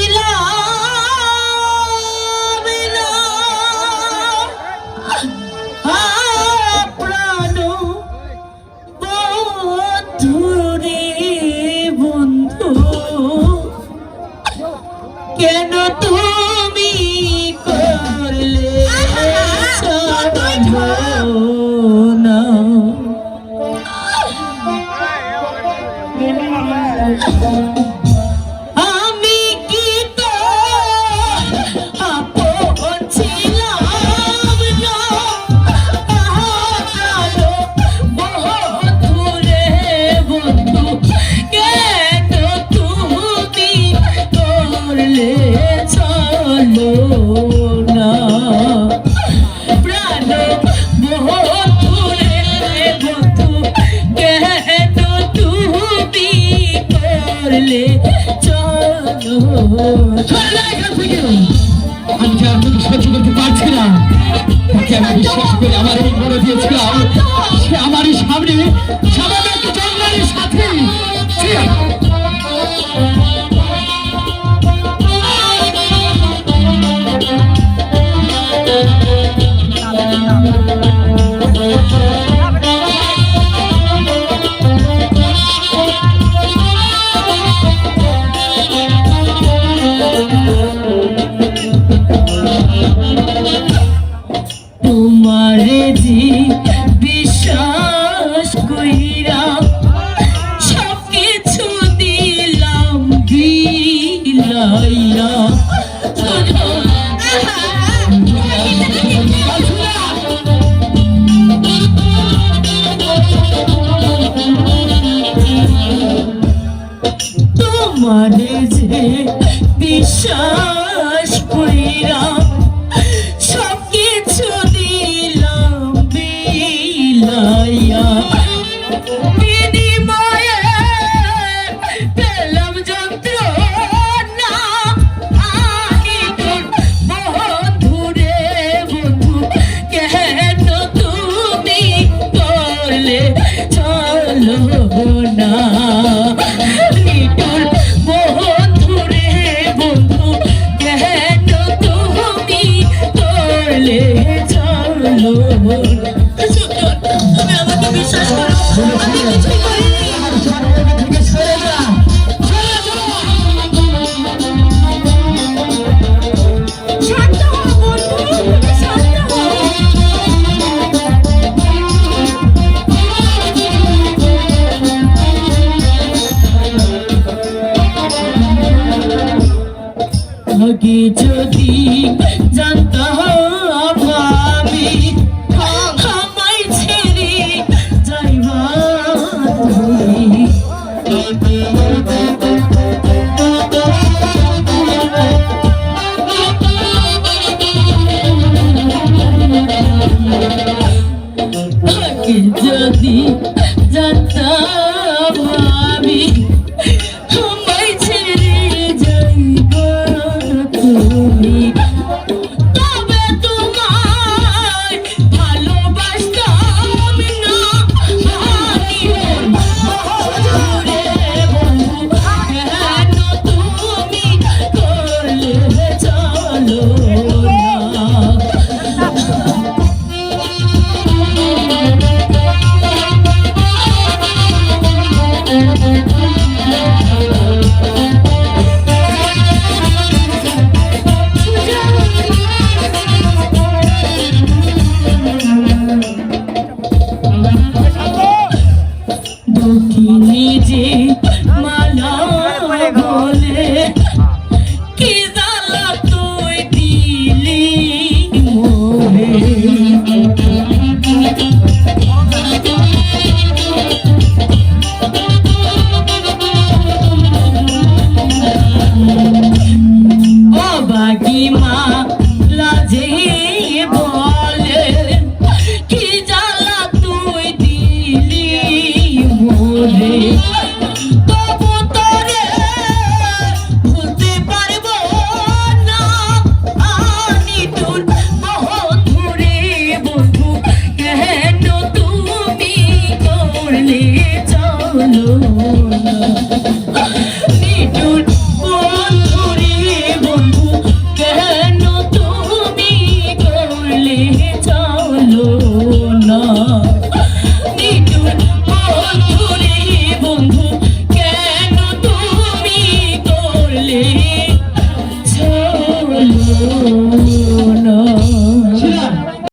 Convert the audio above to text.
ಇಲ್ಲ চলে। চলো আমি যে আপনাকে সহ্য করতে পারছি না আমি বিশ্বাস আমার এই মনে দিয়েছিলাম। তোমারে যে বিশ্বাস করিরা সব কিছু দিলাম বিলাইয়া। কি যদি জানতে ভাবি আমায় ছেড়ে যাইবা তুমি? কি যদি জানতে